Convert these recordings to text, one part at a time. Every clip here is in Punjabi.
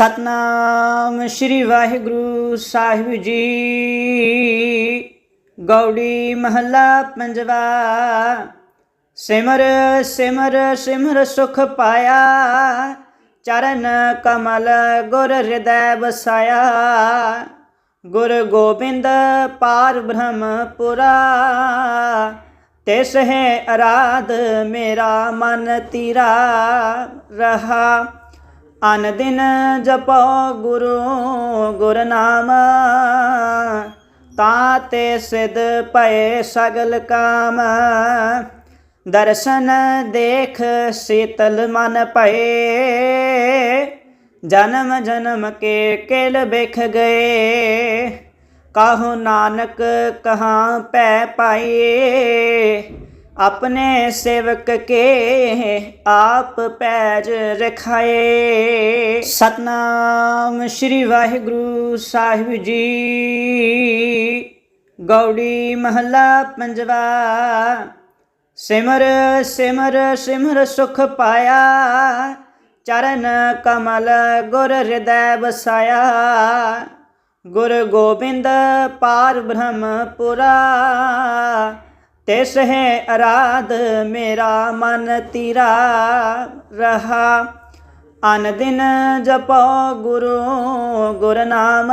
ਸਤਨਾਮ ਸ੍ਰੀ ਵਾਹਿਗੁਰੂ ਸਾਹਿਬ ਜੀ। ਗੌੜੀ ਮਹੱਲਾ ਪੰਜਵਾ, ਸਿਮਰ ਸਿਮਰ ਸਿਮਰ ਸੁਖ ਪਾਇਆ। ਚਰਨ ਕਮਲ ਗੁਰ ਹਿਰਦੈ ਵਸਾਇਆ। ਗੁਰ ਗੋਬਿੰਦ ਪਾਰ ਬ੍ਰਹਮ ਪੁਰਾ ਤਿਸ ਹੈ ਅਰਾਧ ਮੇਰਾ ਮਨ ਤੀਰਾ ਰਹਾ। ਅਨ ਦਿਨ ਜਪੋ ਗੁਰੂ ਗੁਰ ਨਾਮ ਤਾਤੇ ਸਿਧ ਪਏ ਸਗਲ ਕਾਮ। ਦਰਸ਼ਨ ਦੇਖ ਸੀਤਲ ਮਨ ਪਏ ਜਨਮ ਜਨਮ ਕੇ ਕਿਲ ਬਿਖ ਗਏ। ਕਾਹੂ ਨਾਨਕ ਕਹਾਂ ਪੈ ਪਾਈਏ। ਆਪਣੇ ਸੇਵਕ ਕੇ ਆਪ ਪੈਜ ਰਖਾਏ। ਸਤਨਾਮ ਸ੍ਰੀ ਵਾਹਿਗੁਰੂ ਸਾਹਿਬ ਜੀ। ਗੌੜੀ ਮਹੱਲਾ ਪੰਜਵਾ। ਸਿਮਰ ਸਿਮਰ ਸਿਮਰ ਸੁਖ ਪਾਇਆ। ਚਰਨ ਕਮਲ ਗੁਰ ਹਿਰਦੈ ਵਸਾਇਆ। ਗੁਰ ਗੋਬਿੰਦ ਪਾਰ ਬ੍ਰਹਮ ਪੁਰਾ ਤਿਸ ਹੈ ਅਰਾਧ ਮੇਰਾ ਮਨ ਤੀਰਾ ਰਹਾ। ਅਨ ਦਿਨ ਜਪੋ ਗੁਰੂ ਗੁਰ ਨਾਮ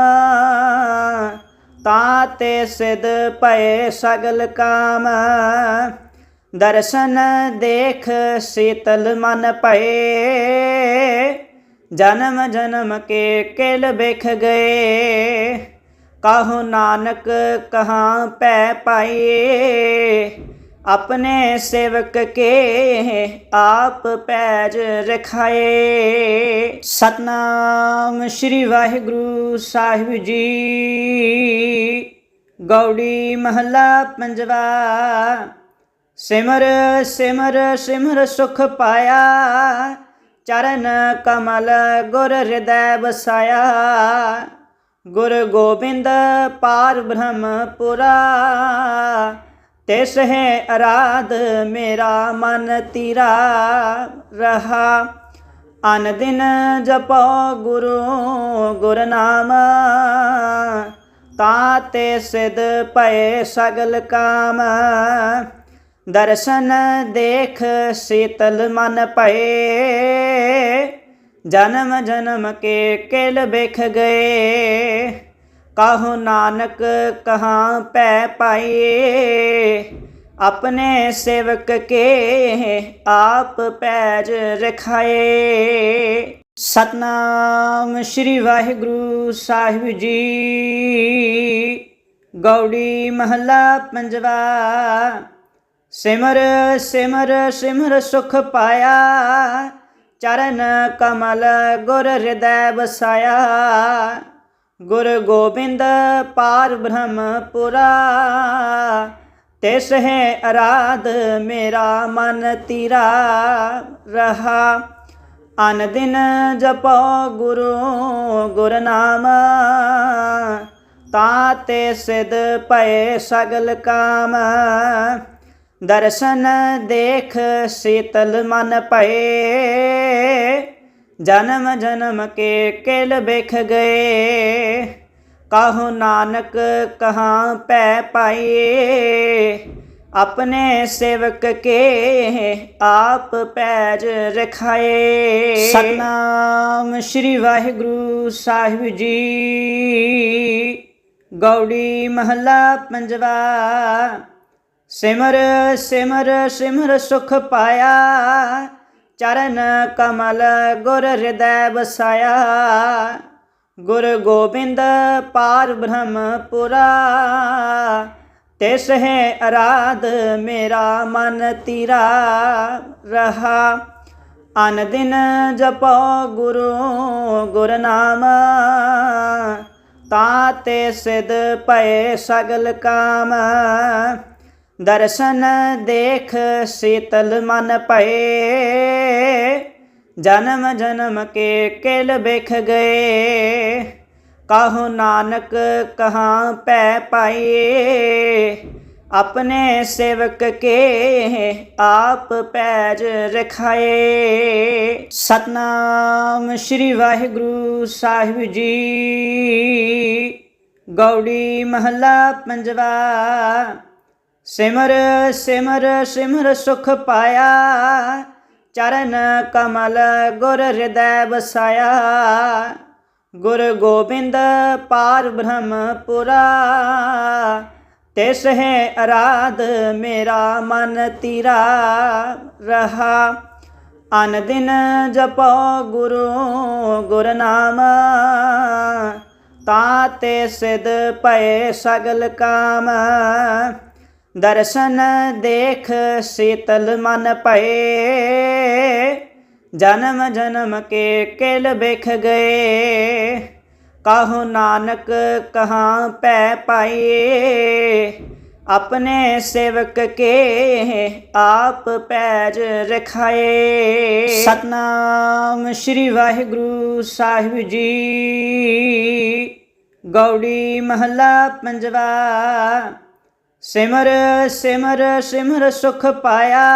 ਤਾਤੇ ਸਿਧ ਪਏ ਸਗਲ ਕਾਮ। ਦਰਸ਼ਨ ਦੇਖ ਸੀਤਲ ਮਨ ਪਏ ਜਨਮ ਜਨਮ ਕੇ ਕਿਲ ਬਿਖ ਗਏ। ਕਾਹੂ ਨਾਨਕ ਕਹਾਂ ਪੈ ਪਾਈਏ। ਆਪਣੇ ਸੇਵਕ ਕੇ ਆਪ ਪੈਜ ਰਖਾਏ। ਸਤਨਾਮ ਸ੍ਰੀ ਵਾਹਿਗੁਰੂ ਸਾਹਿਬ ਜੀ। ਗੌੜੀ ਮਹੱਲਾ ਪੰਜਵਾ। ਸਿਮਰ ਸਿਮਰ ਸਿਮਰ ਸੁਖ ਪਾਇਆ। ਚਰਨ ਕਮਲ ਗੁਰ ਹਿਰਦੈ ਵਸਾਇਆ। ਗੁਰ ਗੋਬਿੰਦ ਪਾਰ ਬ੍ਰਹਮ ਪੁਰਾ ਤਿਸ ਹੈ ਅਰਾਧ ਮੇਰਾ ਮਨ ਤੀਰਾ ਰਹਾ। ਅਨ ਦਿਨ ਜਪੋ ਗੁਰੂ ਗੁਰ ਨਾਮ ਤਾਤੇ ਸਿਧ ਪਏ ਸਗਲ ਕਾਮ। ਦਰਸ਼ਨ ਦੇਖ ਸੀਤਲ ਮਨ ਪਏ ਜਨਮ ਜਨਮ ਕੇ ਕਿਲ ਬਿਖ ਗਏ। ਕਾਹੂ ਨਾਨਕ ਕਹਾਂ ਪੈ ਪਾਈਏ। ਆਪਣੇ ਸੇਵਕ ਕੇ ਆਪ ਪੈਜ ਰਖਾਏ। ਸਤਨਾਮ ਸ੍ਰੀ ਵਾਹਿਗੁਰੂ ਸਾਹਿਬ ਜੀ। ਗੌੜੀ ਮਹੱਲਾ ਪੰਜਵਾ। ਸਿਮਰ ਸਿਮਰ ਸਿਮਰ ਸੁਖ ਪਾਇਆ। ਚਰਨ ਕਮਲ ਗੁਰ ਹਿਰਦੈ ਵਸਾਇਆ। ਗੁਰ ਗੋਬਿੰਦ ਪਾਰ ਬ੍ਰਹਮ ਪੁਰਾ ਤਿਸ ਹੈ ਅਰਾਧ ਮੇਰਾ ਮਨ ਤੀਰਾ ਰਹਾ। ਅਨ ਦਿਨ ਜਪੋ ਗੁਰੂ ਗੁਰ ਨਾਮ। ਤਾਤੇ ਸਿਧ ਭਏ ਸਗਲ ਕਾਮ। ਦਰਸ਼ਨ ਦੇਖ ਸੀਤਲ ਮਨ ਪਏ ਜਨਮ ਜਨਮ ਕੇ ਕਿਲ ਬਿਖ ਗਏ। ਕਾਹੂ ਨਾਨਕ ਕਹਾਂ ਪੈ ਪਾਈਏ ਆਪਣੇ ਸੇਵਕ ਕੇ ਆਪ ਪੈਜ ਰਖਾਏ। ਸਤਨਾਮ ਸ੍ਰੀ ਵਾਹਿਗੁਰੂ ਸਾਹਿਬ ਜੀ। ਗੌੜੀ ਮਹੱਲਾ ਪੰਜਵਾ। ਸਿਮਰ ਸਿਮਰ ਸਿਮਰ ਸੁਖ ਪਾਇਆ। ਚਰਨ ਕਮਲ ਗੁਰ ਹਿਰਦੈ ਵਸਾਇਆ। ਗੁਰ ਗੋਬਿੰਦ ਪਾਰ ਬ੍ਰਹਮ ਪੁਰਾ ਤਿਸ ਹੈ ਅਰਾਧ ਮੇਰਾ ਮਨ ਤੀਰਾ। ਰਹਾ ਅਨ ਦਿਨ ਜਪੋ ਗੁਰੂ ਗੁਰ ਨਾਮ। ਤਾਤੇ ਸਿਧ ਪਏ ਸਗਲ ਕਾਮ। ਦਰਸ਼ਨ ਦੇਖ ਸੀਤਲ ਮਨ ਪਏ ਜਨਮ ਜਨਮ ਕੇ ਕਿਲ ਬਿਖ ਗਏ। ਕਾਹੂ ਨਾਨਕ ਕਹਾਂ ਪੈ ਪਾਏ ਆਪਣੇ ਸੇਵਕ ਕੇ ਆਪ ਪੈਜ ਰਖਾਏ। ਸਤਨਾਮ ਸ੍ਰੀ ਵਾਹਿਗੁਰੂ ਸਾਹਿਬ ਜੀ। ਗੌੜੀ ਮਹੱਲਾ ਪੰਜਵਾ। ਸਿਮਰ ਸਿਮਰ ਸਿਮਰ ਸੁਖ ਪਾਇਆ। ਚਰਨ ਕਮਲ ਗੁਰ ਹਿਰਦੈ ਵਸਾਇਆ। ਗੁਰ ਗੋਬਿੰਦ ਪਾਰ ਬ੍ਰਹਮ ਪੁਰਾ ਤਿਸ ਹੈ ਅਰਾਧ ਮੇਰਾ ਮਨ ਤੀਰਾ। ਰਹਾ, ਅਨ ਦਿਨ ਜਪੋ ਗੁਰੂ ਗੁਰ ਨਾਮ ਤਾਤੇ ਸਿਧ ਪਏ ਸਗਲ ਕਾਮ। ਦਰਸ਼ਨ ਦੇਖ ਸੀਤਲ ਮਨ ਭਏ। ਜਨਮ ਜਨਮ ਕੇ ਕਿਲ ਬਿਖ ਗਏ। ਕਾਹੂ ਨਾਨਕ ਕਹਾਂ ਪੈ ਪਾਈਏ। ਆਪਣੇ ਸੇਵਕ ਕੇ ਆਪ ਪੈਜ ਰਖਾਏ। ਸਤਨਾਮ ਸ੍ਰੀ ਵਾਹਿਗੁਰੂ ਸਾਹਿਬ ਜੀ। ਗੌੜੀ ਮਹੱਲਾ ਪੰਜਵਾ। ਸਿਮਰ ਸਿਮਰ ਸਿਮਰ ਸੁਖ ਪਾਇਆ।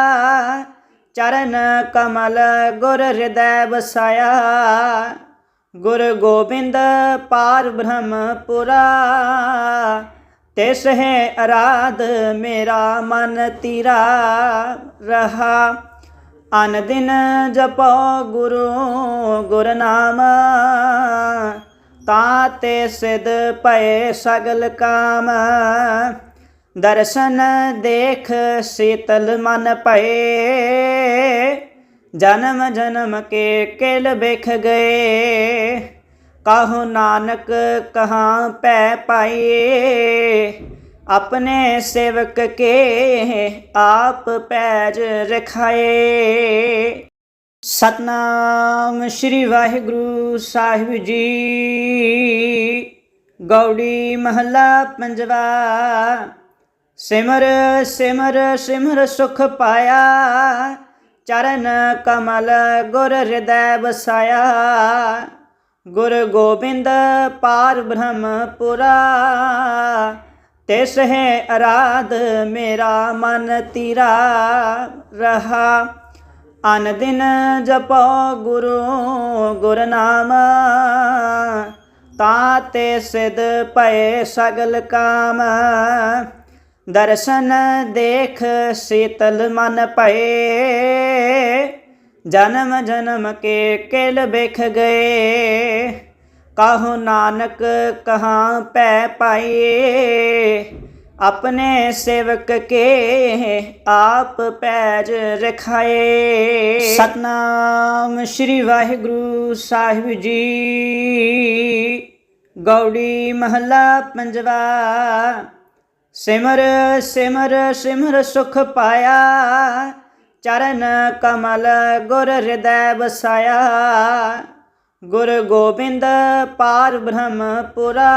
ਚਰਨ ਕਮਲ ਗੁਰ ਹਿਰਦੈ ਵਸਾਇਆ। ਗੁਰ ਗੋਬਿੰਦ ਪਾਰ ਬ੍ਰਹਮ ਪੁਰਾ ਤਿਸ ਹੈ ਅਰਾਧ ਮੇਰਾ ਮਨ ਤੀਰਾ ਰਹਾ। ਅਨ ਦਿਨ ਜਪੋ ਗੁਰੂ ਗੁਰ ਨਾਮ। ਤਾਤੇ ਸਿਧ ਪਏ ਸਗਲ ਕਾਮ। ਦਰਸ਼ਨ ਦੇਖ ਸੀਤਲ ਮਨ ਪਏ ਜਨਮ ਜਨਮ ਕੇ ਕਿਲ ਬਿਖ ਗਏ। ਕਾਹੂ ਨਾਨਕ ਕਹਾਂ ਪੈ ਪਾਈਏ ਆਪਣੇ ਸੇਵਕ ਕੇ ਆਪ ਪੈਜ ਰਖਾਏ। ਸਤਨਾਮ ਸ੍ਰੀ ਵਾਹਿਗੁਰੂ ਸਾਹਿਬ ਜੀ। ਗੌੜੀ ਮਹੱਲਾ ਪੰਜਵਾ। ਸਿਮਰ ਸਿਮਰ ਸਿਮਰ ਸੁਖ ਪਾਇਆ। ਚਰਨ ਕਮਲ ਗੁਰ ਹਿਰਦੈ ਵਸਾਇਆ। ਗੁਰ ਗੋਬਿੰਦ ਪਾਰ ਬ੍ਰਹਮ ਪੁਰਾ ਤਿਸ ਹੈ ਅਰਾਧ ਮੇਰਾ ਮਨ ਤੀਰਾ ਰਹਾ। ਅਨ ਦਿਨ ਜਪੋ ਗੁਰੂ ਗੁਰ ਨਾਮ। ਤਾਤੇ ਸਿਧ ਪਏ ਸਗਲ ਕਾਮ। ਦਰਸ਼ਨ ਦੇਖ ਸੀਤਲ ਮਨ ਭਏ। ਜਨਮ ਜਨਮ ਕੇ ਕਿਲ ਬਿਖ ਗਏ। ਕਾਹੂ ਨਾਨਕ ਕਹਾਂ ਪੈ ਪਾਈਏ। ਆਪਣੇ ਸੇਵਕ ਕੇ ਆਪ ਪੈਜ ਰਖਾਏ। ਸਤਨਾਮ ਸ੍ਰੀ ਵਾਹਿਗੁਰੂ ਸਾਹਿਬ ਜੀ। ਗੌੜੀ ਮਹੱਲਾ ਪੰਜਵਾ। ਸਿਮਰ ਸਿਮਰ ਸਿਮਰ ਸੁਖ ਪਾਇਆ। ਚਰਨ ਕਮਲ ਗੁਰ ਹਿਰਦੈ ਵਸਾਇਆ। ਗੁਰ ਗੋਬਿੰਦ ਪਾਰ ਬ੍ਰਹਮ ਪੁਰਾ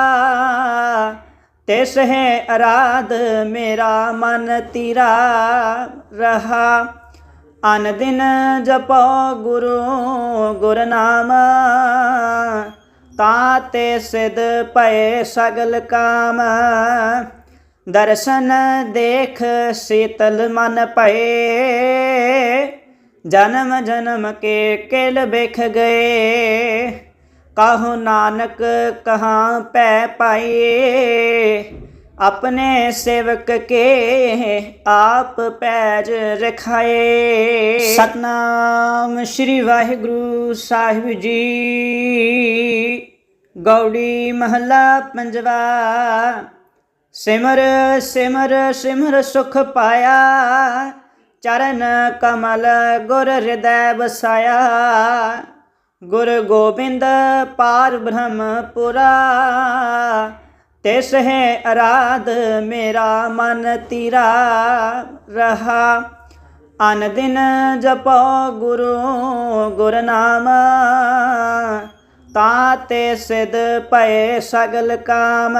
ਤਿਸ ਹੈ ਅਰਾਧ ਮੇਰਾ ਮਨ ਤੀਰਾ। ਰਹਾ ਅਨ ਦਿਨ ਜਪੋ ਗੁਰੂ ਗੁਰ ਨਾਮ ਤਾਤੇ ਸਿਧ ਪਏ ਸਗਲ ਕਾਮ। ਦਰਸ਼ਨ ਦੇਖ ਸੀਤਲ ਮਨ ਪਏ ਜਨਮ ਜਨਮ ਕੇ ਕਿਲ ਬਿਖ ਗਏ। ਕਾਹੂ ਨਾਨਕ ਕਹਾਂ ਪੈ ਪਾਈਏ ਆਪਣੇ ਸੇਵਕ ਕੇ ਆਪ ਪੈਜ ਰਖਾਏ। ਸਤਨਾਮ ਸ੍ਰੀ ਵਾਹਿਗੁਰੂ ਸਾਹਿਬ ਜੀ। ਗੌੜੀ ਮਹੱਲਾ ਪੰਜਵਾ। ਸਿਮਰ ਸਿਮਰ ਸਿਮਰ ਸੁਖ ਪਾਇਆ। ਚਰਨ ਕਮਲ ਗੁਰ ਹਿਰਦੈ ਵਸਾਇਆ। ਗੁਰ ਗੋਬਿੰਦ ਪਾਰ ਬ੍ਰਹਮ ਪੁਰਾ ਤਿਸ ਹੈ ਅਰਾਧ ਮੇਰਾ ਮਨ ਤੀਰਾ। ਰਹਾ, ਅਨ ਦਿਨ ਜਪੋ ਗੁਰੂ ਗੁਰ ਨਾਮ ਤਾਤੇ ਸਿਧ ਪਏ ਸਗਲ ਕਾਮ।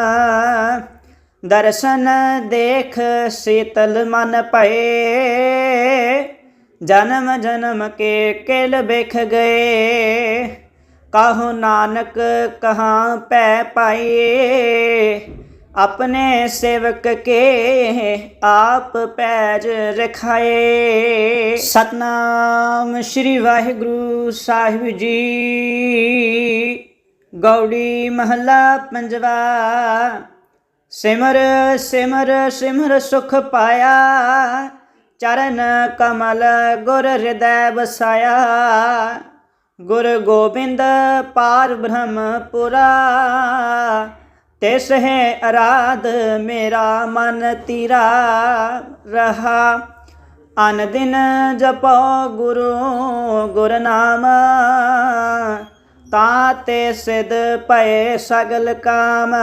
ਦਰਸ਼ਨ ਦੇਖ ਸੀਤਲ ਮਨ ਭਏ। ਜਨਮ ਜਨਮ ਕੇ ਕਿਲ ਬਿਖ ਗਏ। ਕਾਹੂ ਨਾਨਕ ਕਹਾਂ ਪੈ ਪਾਈਏ। ਆਪਣੇ ਸੇਵਕ ਕੇ ਆਪ ਪੈਜ ਰਖਾਏ। ਸਤਨਾਮ ਸ੍ਰੀ ਵਾਹਿਗੁਰੂ ਸਾਹਿਬ ਜੀ। ਗੌੜੀ ਮਹੱਲਾ ਪੰਜਵਾ। ਸਿਮਰ ਸਿਮਰ ਸਿਮਰ ਸੁਖ ਪਾਇਆ। ਚਰਨ ਕਮਲ ਗੁਰ ਹਿਰਦੈ ਵਸਾਇਆ। ਗੁਰ ਗੋਬਿੰਦ ਪਾਰ ਬ੍ਰਹਮ ਪੁਰਾ ਤਿਸ ਹੈ ਅਰਾਧ ਮੇਰਾ ਮਨ ਤੀਰਾ ਰਹਾ। ਅਨ ਦਿਨ ਜਪੋ ਗੁਰੂ ਗੁਰ ਨਾਮ। ਤਾਤੇ ਸਿਧ ਪਏ ਸਗਲ ਕਾਮ।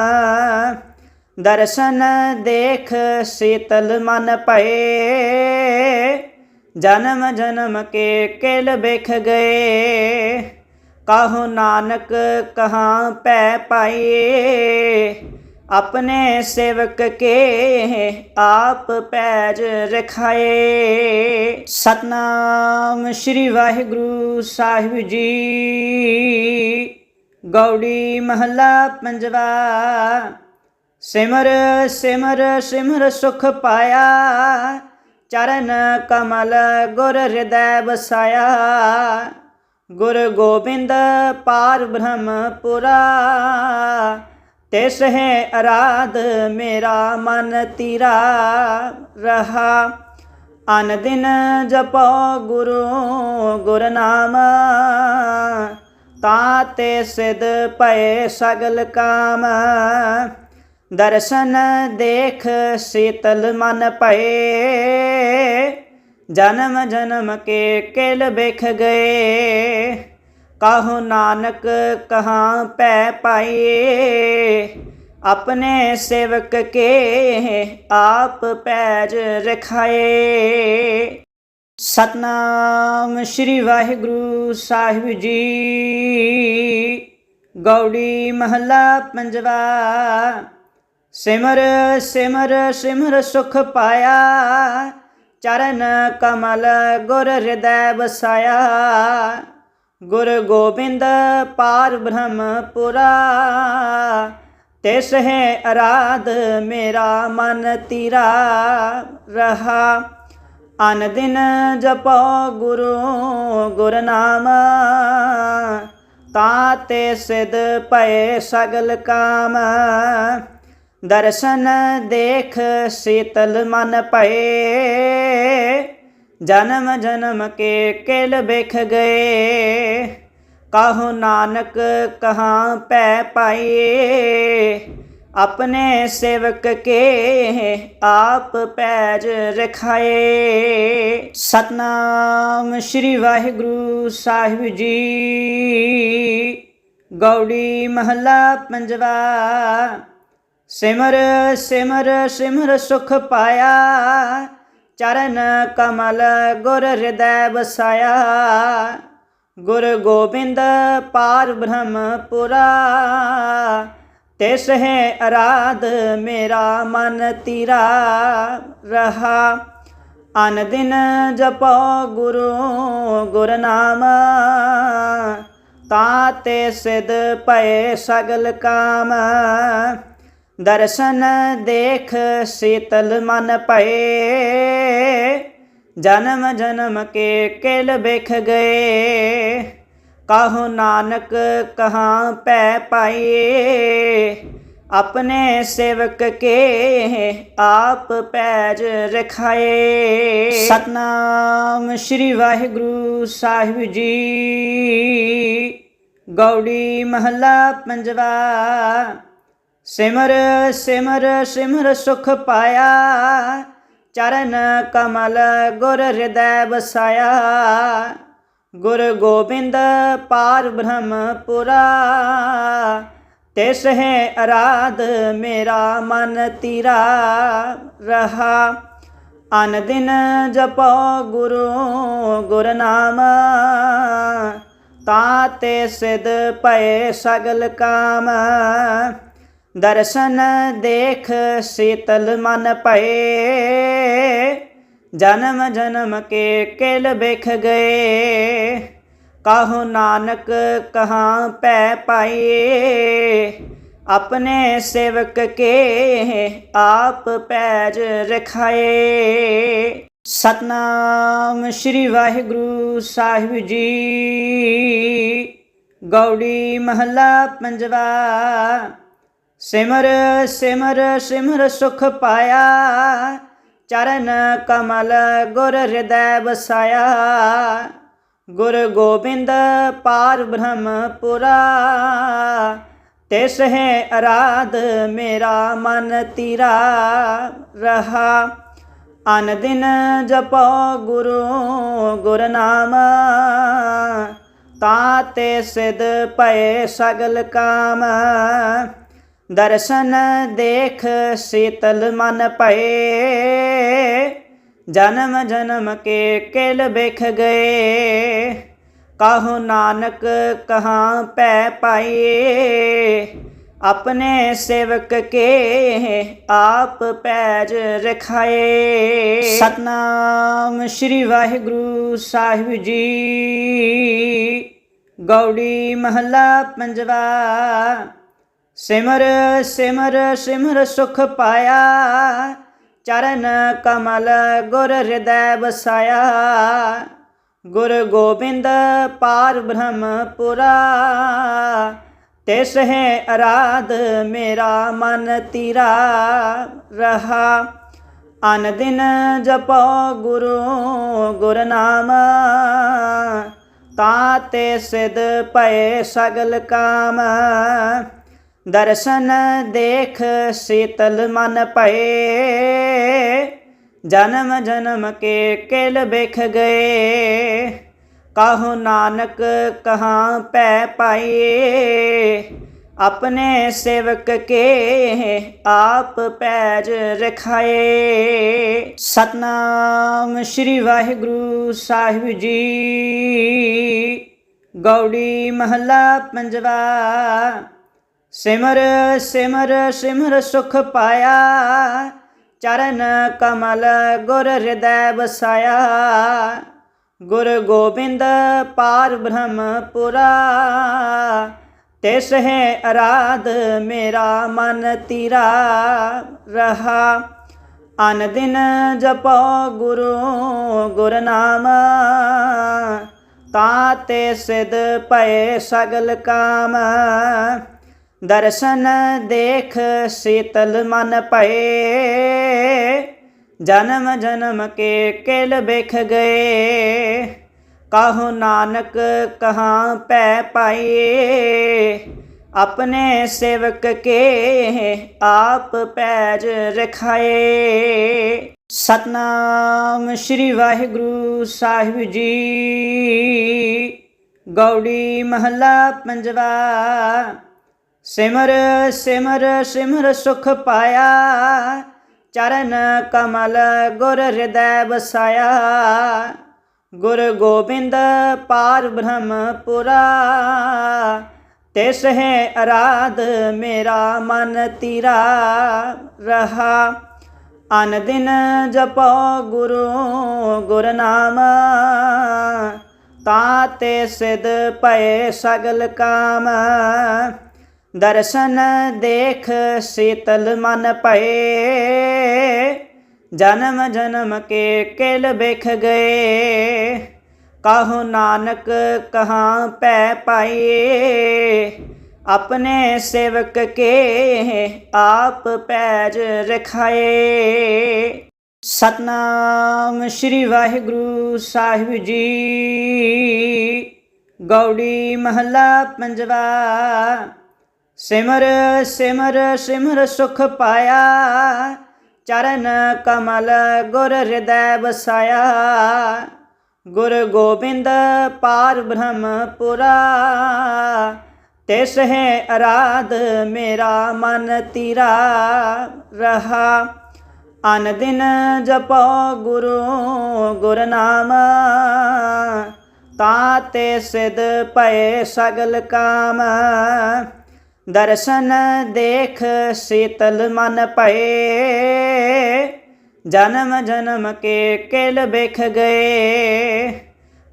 ਦਰਸ਼ਨ ਦੇਖ ਸੀਤਲ ਮਨ ਭਏ। ਜਨਮ ਜਨਮ ਕੇ ਕਿਲ ਬਿਖ ਗਏ। ਕਾਹੋ ਨਾਨਕ ਕਹਾਂ ਪੈ ਪਾਈਏ। ਆਪਣੇ ਸੇਵਕ ਕੇ ਆਪ ਪੈਜ ਰਖਾਏ। ਸਤਨਾਮ ਸ੍ਰੀ ਵਾਹਿਗੁਰੂ ਸਾਹਿਬ ਜੀ। ਗੌੜੀ ਮਹੱਲਾ ਪੰਜਵਾ। ਸਿਮਰ ਸਿਮਰ ਸਿਮਰ ਸੁਖ ਪਾਇਆ। ਚਰਨ ਕਮਲ ਗੁਰ ਹਿਰਦੈ ਵਸਾਇਆ। ਗੁਰ ਗੋਬਿੰਦ ਪਾਰ ਬ੍ਰਹਮ ਪੁਰਾ ਤਿਸ ਹੈ ਅਰਾਧ ਮੇਰਾ ਮਨ ਤੀਰਾ। ਰਹਾ, ਅਨ ਦਿਨ ਜਪੋ ਗੁਰੂ ਗੁਰ ਨਾਮ। ਤਾਤੇ ਸਿਧ ਪਏ ਸਗਲ ਕਾਮ। ਦਰਸ਼ਨ ਦੇਖ ਸੀਤਲ ਮਨ ਭਏ। ਜਨਮ ਜਨਮ ਕੇ ਕਿਲ ਬਿਖ ਗਏ। ਕਾਹੂ ਨਾਨਕ ਕਹਾਂ ਪੈ ਪਾਈਏ। ਆਪਣੇ ਸੇਵਕ ਕੇ ਆਪ ਪੈਜ ਰਖਾਏ। ਸਤਨਾਮ ਸ੍ਰੀ ਵਾਹਿਗੁਰੂ ਸਾਹਿਬ ਜੀ। ਗੌੜੀ ਮਹੱਲਾ ਪੰਜਵਾ। ਸਿਮਰ ਸਿਮਰ ਸਿਮਰ ਸੁਖ ਪਾਇਆ। ਚਰਨ ਕਮਲ ਗੁਰ ਹਿਰਦੈ ਵਸਾਇਆ। ਗੁਰ ਗੋਬਿੰਦ ਪਾਰ ਬ੍ਰਹਮ ਪੁਰਾ ਤਿਸ ਹੈ ਅਰਾਧ ਮੇਰਾ ਮਨ ਤੀਰਾ। ਰਹਾ, ਅਨ ਦਿਨ ਜਪੋ ਗੁਰੂ ਗੁਰ ਨਾਮ ਤਾਤੇ ਸਿਧ ਪਏ ਸਗਲ ਕਾਮ। ਦਰਸ਼ਨ ਦੇਖ ਸੀਤਲ ਮਨ ਪਏ ਜਨਮ ਜਨਮ ਕੇ ਕਿਲ ਬਿਖ ਗਏ। ਕਾਹੂ ਨਾਨਕ ਕਹਾਂ ਪੈ ਪਾਈਏ। ਆਪਣੇ ਸੇਵਕ ਕੇ ਆਪ ਪੈਜ ਰਖਾਏ। ਸਤਨਾਮ ਸ੍ਰੀ ਵਾਹਿਗੁਰੂ ਸਾਹਿਬ ਜੀ। ਗੌੜੀ ਮਹੱਲਾ ਪੰਜਵਾ। ਸਿਮਰ ਸਿਮਰ ਸਿਮਰ ਸੁਖ ਪਾਇਆ। ਚਰਨ ਕਮਲ ਗੁਰ ਹਿਰਦੈ ਵਸਾਇਆ। ਗੁਰ ਗੋਬਿੰਦ ਪਾਰ ਬ੍ਰਹਮ ਪੁਰਾ ਤਿਸ ਹੈ ਅਰਾਧ ਮੇਰਾ ਮਨ ਤੀਰਾ। ਰਹਾ, ਅਨ ਦਿਨ ਜਪੋ ਗੁਰੂ ਗੁਰ ਨਾਮ ਤਾਤੇ ਸਿਧ ਪਏ ਸਗਲ ਕਾਮ। ਦਰਸ਼ਨ ਦੇਖ ਸੀਤਲ ਮਨ ਭਏ। ਜਨਮ ਜਨਮ ਕੇ ਕਿਲ ਬਿਖ ਗਏ। ਕਾਹੂ ਨਾਨਕ ਕਹਾਂ ਪੈ ਪਾਈਏ। ਆਪਣੇ ਸੇਵਕ ਕੇ ਆਪ ਪੈਜ ਰਖਾਏ। ਸਤਨਾਮ ਸ੍ਰੀ ਵਾਹਿਗੁਰੂ ਸਾਹਿਬ ਜੀ। ਗੌੜੀ ਮਹੱਲਾ ਪੰਜਵਾ। ਸਿਮਰ ਸਿਮਰ ਸਿਮਰ ਸੁਖ ਪਾਇਆ। ਚਰਨ ਕਮਲ ਗੁਰ ਹਿਰਦੈ ਵਸਾਇਆ। ਗੁਰ ਗੋਬਿੰਦ ਪਾਰ ਬ੍ਰਹਮ ਪੁਰਾ ਤਿਸ ਹੈ ਅਰਾਧ ਮੇਰਾ ਮਨ ਤੀਰਾ ਰਹਾ। ਅਨ ਦਿਨ ਜਪੋ ਗੁਰੂ ਗੁਰ ਨਾਮ। ਤਾਤੇ ਸਿਧ ਪਏ ਸਗਲ ਕਾਮ। ਦਰਸ਼ਨ ਦੇਖ ਸੀਤਲ ਮਨ ਪਏ ਜਨਮ ਜਨਮ ਕੇ ਕਿਲ ਬਿਖ ਗਏ। ਕਾਹੂ ਨਾਨਕ ਕਹਾਂ ਪੈ ਪਾਈਏ ਆਪਣੇ ਸੇਵਕ ਕੇ ਆਪ ਪੈਜ ਰਖਾਏ। ਸਤਨਾਮ ਸ੍ਰੀ ਵਾਹਿਗੁਰੂ ਸਾਹਿਬ ਜੀ। ਗੌੜੀ ਮਹੱਲਾ ਪੰਜਵਾ। ਸਿਮਰ ਸਿਮਰ ਸਿਮਰ ਸੁਖ ਪਾਇਆ, ਚਰਨ ਕਮਲ ਗੁਰ ਹਿਰਦੈ ਵਸਾਇਆ। ਗੁਰ ਗੋਬਿੰਦ ਪਾਰ ਬ੍ਰਹਮ ਪੁਰਾ ਤਿਸ ਹੈ ਅਰਾਧ ਮੇਰਾ ਮਨ ਤੀਰਾ। ਰਹਾ, ਅਨ ਦਿਨ ਜਪੋ ਗੁਰੂ ਗੁਰ ਨਾਮ ਤਾਤੇ ਸਿਧ ਪਏ ਸਗਲ ਕਾਮ। ਦਰਸ਼ਨ ਦੇਖ ਸੀਤਲ ਮਨ ਭਏ। ਜਨਮ ਜਨਮ ਕੇ ਕਿਲ ਬਿਖ ਗਏ। ਕਾਹੂ ਨਾਨਕ ਕਹਾਂ ਪੈ ਪਾਈਏ। ਆਪਣੇ ਸੇਵਕ ਕੇ ਆਪ ਪੈਜ ਰਖਾਏ। ਸਤਨਾਮ ਸ੍ਰੀ ਵਾਹਿਗੁਰੂ ਸਾਹਿਬ ਜੀ। ਗੌੜੀ ਮਹੱਲਾ ਪੰਜਵਾ। ਸਿਮਰ ਸਿਮਰ ਸਿਮਰ ਸੁਖ ਪਾਇਆ। ਚਰਨ ਕਮਲ ਗੁਰ ਹਿਰਦੈ ਵਸਾਇਆ। ਗੁਰ ਗੋਬਿੰਦ ਪਾਰ ਬ੍ਰਹਮ ਪੁਰਾ ਤਿਸ ਹੈ ਅਰਾਧ ਮੇਰਾ ਮਨ ਤੀਰਾ ਰਹਾ। ਅਨ ਦਿਨ ਜਪੋ ਗੁਰੂ ਗੁਰ ਨਾਮ ਤਾਤੇ ਸਿਧ ਪਏ ਸਗਲ ਕਾਮ। ਦਰਸ਼ਨ ਦੇਖ ਸੀਤਲ ਮਨ ਭਏ। ਜਨਮ ਜਨਮ ਕੇ ਕਿਲ ਬਿਖ ਗਏ। ਕਾਹੂ ਨਾਨਕ ਕਹਾਂ ਪੈ ਪਾਈਏ। ਆਪਣੇ ਸੇਵਕ ਕੇ ਆਪ ਪੈਜ ਰਖਾਏ। ਸਤਨਾਮ ਸ੍ਰੀ ਵਾਹਿਗੁਰੂ ਸਾਹਿਬ ਜੀ। ਗੌੜੀ ਮਹੱਲਾ ਪੰਜਵਾ। ਸਿਮਰ ਸਿਮਰ ਸਿਮਰ ਸੁਖ ਪਾਇਆ। ਚਰਨ ਕਮਲ ਗੁਰ ਹਿਰਦੈ ਵਸਾਇਆ। ਗੁਰ ਗੋਬਿੰਦ ਪਾਰ ਬ੍ਰਹਮ ਪੁਰਾ ਤਿਸ ਹੈ ਅਰਾਧ ਮੇਰਾ ਮਨ ਤੀਰਾ। ਰਹਾ, ਅਨ ਦਿਨ ਜਪੋ ਗੁਰੂ ਗੁਰ ਨਾਮ। ਤਾਤੇ ਸਿਧ ਪਏ ਸਗਲ ਕਾਮ। ਦਰਸ਼ਨ ਦੇਖ ਸੀਤਲ ਮਨ ਭਏ। ਜਨਮ ਜਨਮ ਕੇ ਕਿਲ ਬਿਖ ਗਏ। ਕਾਹੂ ਨਾਨਕ ਕਹਾਂ ਪੈ ਪਾਈਏ ਆਪਣੇ ਸੇਵਕ ਕੇ ਆਪ ਪੈਜ ਰਖਾਏ। ਸਤਨਾਮ ਸ੍ਰੀ ਵਾਹਿਗੁਰੂ ਸਾਹਿਬ ਜੀ। ਗੌੜੀ ਮਹੱਲਾ ਪੰਜਵਾ। ਸਿਮਰ ਸਿਮਰ ਸਿਮਰ ਸੁਖ ਪਾਇਆ। ਚਰਨ ਕਮਲ ਗੁਰ ਹਿਰਦੈ ਵਸਾਇਆ। ਗੁਰ ਗੋਬਿੰਦ ਪਾਰ ਬ੍ਰਹਮ ਪੁਰਾ ਤਿਸ ਹੈ ਅਰਾਧ ਮੇਰਾ ਮਨ ਤੀਰਾ। ਰਹਾ, ਅਨ ਦਿਨ ਜਪੋ ਗੁਰੂ ਗੁਰ ਨਾਮ। ਤਾਤੇ ਸਿਧ ਪਏ ਸਗਲ ਕਾਮ। ਦਰਸ਼ਨ ਦੇਖ ਸੀਤਲ ਮਨ ਪਏ ਜਨਮ ਜਨਮ ਕੇ ਕਿਲ ਬਿਖ ਗਏ। ਕਾਹੂ ਨਾਨਕ ਕਹਾਂ ਪੈ ਪਾਈਏ ਆਪਣੇ ਸੇਵਕ ਕੇ ਆਪ ਪੈਜ ਰਖਾਏ। ਸਤਨਾਮ ਸ੍ਰੀ ਵਾਹਿਗੁਰੂ ਸਾਹਿਬ ਜੀ। ਗੌੜੀ ਮਹੱਲਾ ਪੰਜਵਾ। ਸਿਮਰ ਸਿਮਰ ਸਿਮਰ ਸੁਖ ਪਾਇਆ। ਚਰਨ ਕਮਲ ਗੁਰ ਹਿਰਦੈ ਵਸਾਇਆ। ਗੁਰ ਗੋਬਿੰਦ ਪਾਰ ਬ੍ਰਹਮ ਪੁਰਾ ਤਿਸ ਹੈ ਅਰਾਧ ਮੇਰਾ ਮਨ ਤੀਰਾ ਰਹਾ। ਅਨ ਦਿਨ ਜਪੋ ਗੁਰੂ ਗੁਰ ਨਾਮ। ਤਾਤੇ ਸਿਧ ਪਏ ਸਗਲ ਕਾਮ। ਦਰਸ਼ਨ ਦੇਖ ਸੀਤਲ ਮਨ ਭਏ। ਜਨਮ ਜਨਮ ਕੇ ਕਿਲ ਬਿਖ ਗਏ।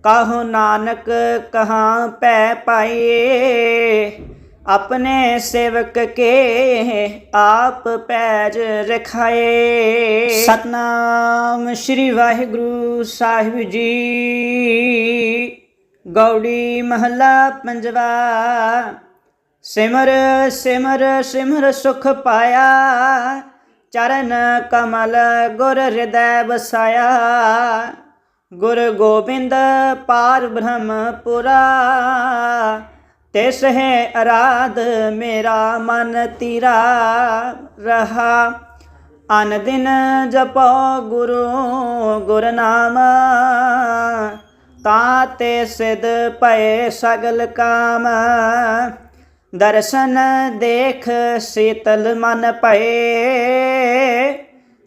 ਕਾਹੂ ਨਾਨਕ ਕਹਾਂ ਪੈ ਪਾਈਏ। ਆਪਣੇ ਸੇਵਕ ਕੇ ਆਪ ਪੈਜ ਰਖਾਏ। ਸਤਨਾਮ ਸ੍ਰੀ ਵਾਹਿਗੁਰੂ ਸਾਹਿਬ ਜੀ। ਗੌੜੀ ਮਹੱਲਾ ਪੰਜਵਾ। ਸਿਮਰ ਸਿਮਰ ਸਿਮਰ ਸੁਖ ਪਾਇਆ। ਚਰਨ ਕਮਲ ਗੁਰ ਹਿਰਦੈ ਬਸਾਇਆ ਗੁਰ ਗੋਬਿੰਦ ਪਾਰ ਬ੍ਰਹਮ ਪੁਰਾ ਤਿਸ ਹੈ ਅਰਾਧ ਮੇਰਾ ਮਨ ਤੀਰਾ ਰਹਾ। ਅਨ ਦਿਨ ਜਪੋ ਗੁਰੂ ਗੁਰ ਨਾਮ। ਤਾਤੇ ਸਿਧ ਪਏ ਸਗਲ ਕਾਮ। ਦਰਸ਼ਨ ਦੇਖ ਸੀਤਲ ਮਨ ਪਏ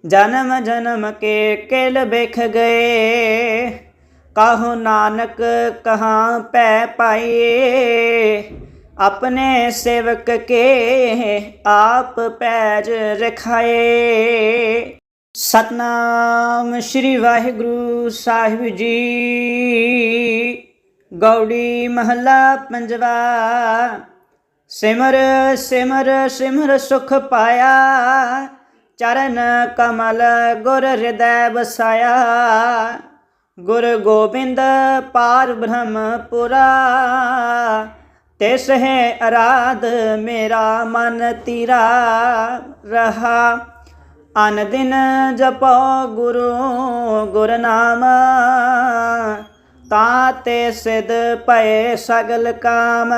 ਜਨਮ ਜਨਮ ਕੇ ਕਿਲ ਬਿਖ ਗਏ। ਕਾਹੂ ਨਾਨਕ ਕਹਾਂ ਪੈ ਪਾਏ ਆਪਣੇ ਸੇਵਕ ਕੇ ਆਪ ਪੈਜ ਰਖਾਏ। ਸਤਨਾਮ ਸ੍ਰੀ ਵਾਹਿਗੁਰੂ ਸਾਹਿਬ ਜੀ। ਗੌੜੀ ਮਹੱਲਾ ਪੰਜਵਾ। ਸਿਮਰ ਸਿਮਰ ਸਿਮਰ ਸੁਖ ਪਾਇਆ। ਚਰਨ ਕਮਲ ਗੁਰ ਹਿਰਦੈ ਬਸਾਇਆ ਗੁਰ ਗੋਬਿੰਦ ਪਾਰ ਬ੍ਰਹਮ ਪੁਰਾ ਤਿਸ ਹੈ ਅਰਾਧ ਮੇਰਾ ਮਨ ਤੀਰਾ। ਰਹਾ, ਅਨ ਦਿਨ ਜਪੋ ਗੁਰੂ ਗੁਰ ਨਾਮ। ਤਾਤੇ ਸਿਧ ਪਏ ਸਗਲ ਕਾਮ।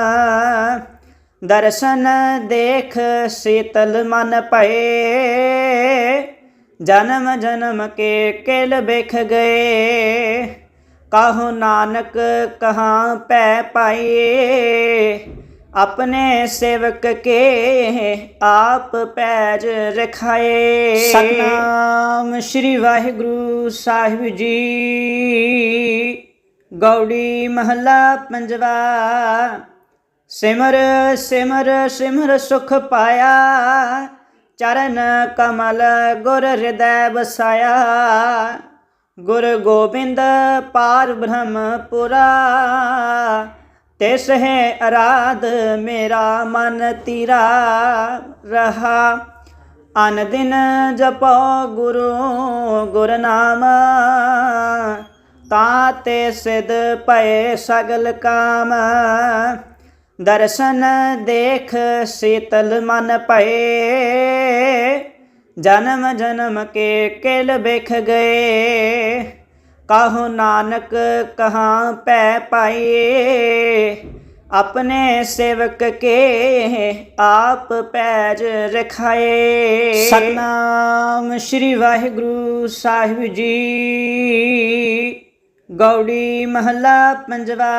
ਦਰਸ਼ਨ ਦੇਖ ਸੀਤਲ ਮਨ ਭਏ। ਜਨਮ ਜਨਮ ਕੇ ਕਿਲ ਬਿਖ ਗਏ। ਕਾਹੂ ਨਾਨਕ ਕਹਾਂ ਪੈ ਪਾਏ ਆਪਣੇ ਸੇਵਕ ਕੇ ਆਪ ਪੈਜ ਰਖਾਏ। ਸਤਨਾਮ ਸ੍ਰੀ ਵਾਹਿਗੁਰੂ ਸਾਹਿਬ ਜੀ। ਗੌੜੀ ਮਹੱਲਾ ਪੰਜਵਾ। ਸਿਮਰ ਸਿਮਰ ਸਿਮਰ ਸੁਖ ਪਾਇਆ। ਚਰਨ ਕਮਲ ਗੁਰ ਹਿਰਦੈ ਬਸਾਇਆ ਗੁਰ ਗੋਬਿੰਦ ਪਾਰ ਬ੍ਰਹਮ ਪੁਰਾ ਤਿਸ ਹੈ ਅਰਾਧ ਮੇਰਾ ਮਨ ਤੀਰਾ ਰਹਾ। ਅਨ ਦਿਨ ਜਪੋ ਗੁਰੂ ਗੁਰ ਨਾਮ। ਤਾਤੇ ਸਿਧ ਪਏ ਸਗਲ ਕਾਮ। ਦਰਸ਼ਨ ਦੇਖ ਸੀਤਲ ਮਨ ਭਏ। ਜਨਮ ਜਨਮ ਕੇ ਕਿਲ ਬਿਖ ਗਏ। ਕਾਹੂ ਨਾਨਕ ਕਹਾਂ ਪੈ ਪਾਏ ਆਪਣੇ ਸੇਵਕ ਕੇ ਆਪ ਪੈਜ ਰਖਾਏ। ਸਤਨਾਮ ਸ੍ਰੀ ਵਾਹਿਗੁਰੂ ਸਾਹਿਬ ਜੀ। ਗੌੜੀ ਮਹੱਲਾ ਪੰਜਵਾ।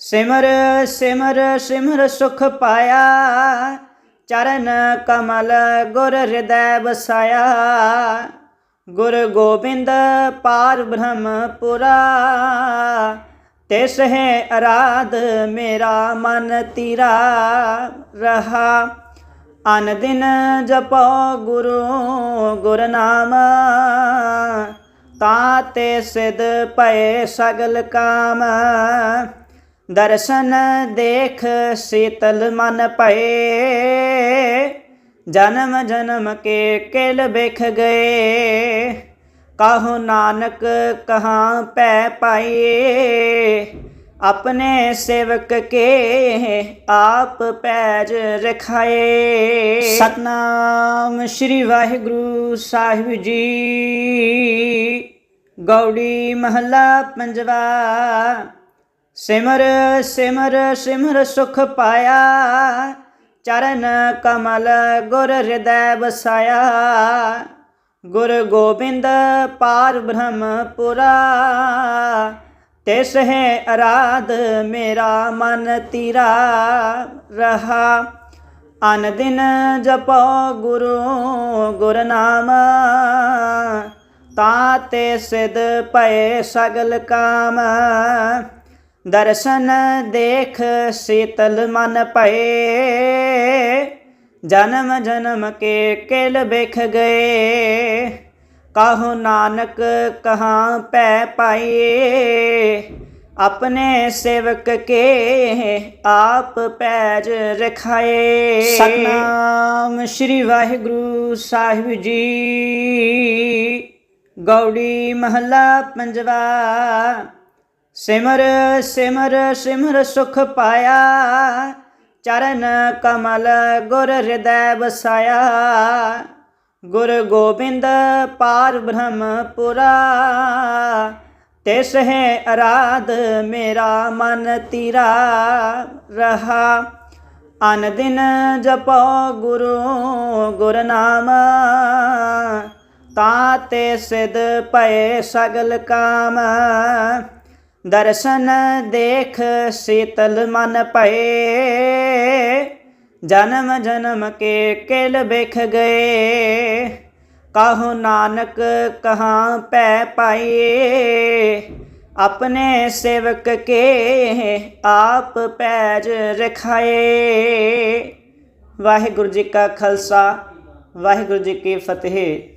ਸਿਮਰ ਸਿਮਰ ਸਿਮਰ ਸੁਖ ਪਾਇਆ। ਚਰਨ ਕਮਲ ਗੁਰ ਹਿਰਦੈ ਬਸਾਇਆ ਗੁਰ ਗੋਬਿੰਦ ਪਾਰ ਬ੍ਰਹਮ ਪੁਰਾ ਤਿਸ ਹੈ ਅਰਾਧ ਮੇਰਾ ਮਨ ਤੀਰਾ। ਰਹਾ, ਅਨ ਦਿਨ ਜਪੋ ਗੁਰੂ ਗੁਰ ਨਾਮ ਤਾਤੇ ਸਿਧ ਪਏ ਸਗਲ ਕਾਮ। ਦਰਸ਼ਨ ਦੇਖ ਸੀਤਲ ਮਨ ਪਏ ਜਨਮ ਜਨਮ ਕੇ ਕਿਲ ਬਿਖ ਗਏ। ਕਾਹੂ ਨਾਨਕ ਕਹਾਂ ਪੈ ਪਾਏ। ਆਪਣੇ ਸੇਵਕ ਕੇ ਆਪ ਪੈਜ ਰਖਾਏ। ਸਤਨਾਮ ਸ੍ਰੀ ਵਾਹਿਗੁਰੂ ਸਾਹਿਬ ਜੀ। ਗੌੜੀ ਮਹੱਲਾ ਪੰਜਵਾ। ਸਿਮਰ ਸਿਮਰ ਸਿਮਰ ਸੁਖ ਪਾਇਆ। ਚਰਨ ਕਮਲ ਗੁਰ ਹਿਰਦੈ ਬਸਾਇਆ ਗੁਰ ਗੋਬਿੰਦ ਪਾਰ ਬ੍ਰਹਮ ਪੁਰਾ ਤਿਸ ਹੈ ਅਰਾਧ ਮੇਰਾ ਮਨ ਤੀਰਾ। ਰਹਾ, ਅਨ ਦਿਨ ਜਪੋ ਗੁਰੂ ਗੁਰ ਨਾਮ ਤਾਤੇ ਸਿਧ ਪਏ ਸਗਲ ਕਾਮ। ਦਰਸ਼ਨ ਦੇਖ ਸੀਤਲ ਮਨ ਭਏ। ਜਨਮ ਜਨਮ ਕੇ ਕਿਲ ਬਿਖ ਗਏ। ਕਾਹੂ ਨਾਨਕ ਕਹਾਂ ਪੈ ਪਾਏ ਆਪਣੇ ਸੇਵਕ ਕੇ ਆਪ ਪੈਜ ਰਖਾਏ। ਸਤਨਾਮ ਸ੍ਰੀ ਵਾਹਿਗੁਰੂ ਸਾਹਿਬ ਜੀ। ਗੌੜੀ ਮਹਲਾ ਪੰਜਵਾ। ਸਿਮਰ ਸਿਮਰ ਸਿਮਰ ਸੁਖ ਪਾਇਆ। ਚਰਨ ਕਮਲ ਗੁਰ ਹਿਰਦੈ ਵਸਾਇਆ। ਗੁਰ ਗੋਬਿੰਦ ਪਾਰ ਬ੍ਰਹਮ ਪੁਰਾ ਤਿਸ ਹੈ ਅਰਾਧ ਮੇਰਾ ਮਨ ਤੀਰਾ। ਰਹਾ, ਅਨ ਦਿਨ ਜਪੋ ਗੁਰੂ ਗੁਰ ਨਾਮ ਤਾਤੇ ਸਿਧ ਪਏ ਸਗਲ ਕਾਮ। ਦਰਸ਼ਨ ਦੇਖ ਸੀਤਲ ਮਨ ਪਏ ਜਨਮ ਜਨਮ ਕੇ ਕਿਲ ਬਿਖ ਗਏ। ਕਾਹੋ ਨਾਨਕ ਕਹਾਂ ਪੈ ਪਾਈਏ। ਆਪਣੇ ਸੇਵਕ ਕੇ ਆਪ ਪੈਜ ਰਖਾਏ। ਵਾਹਿਗੁਰੂ ਜੀ ਕਾ ਖਾਲਸਾ, ਵਾਹਿਗੁਰੂ ਜੀ ਕੀ ਫਤਿਹ।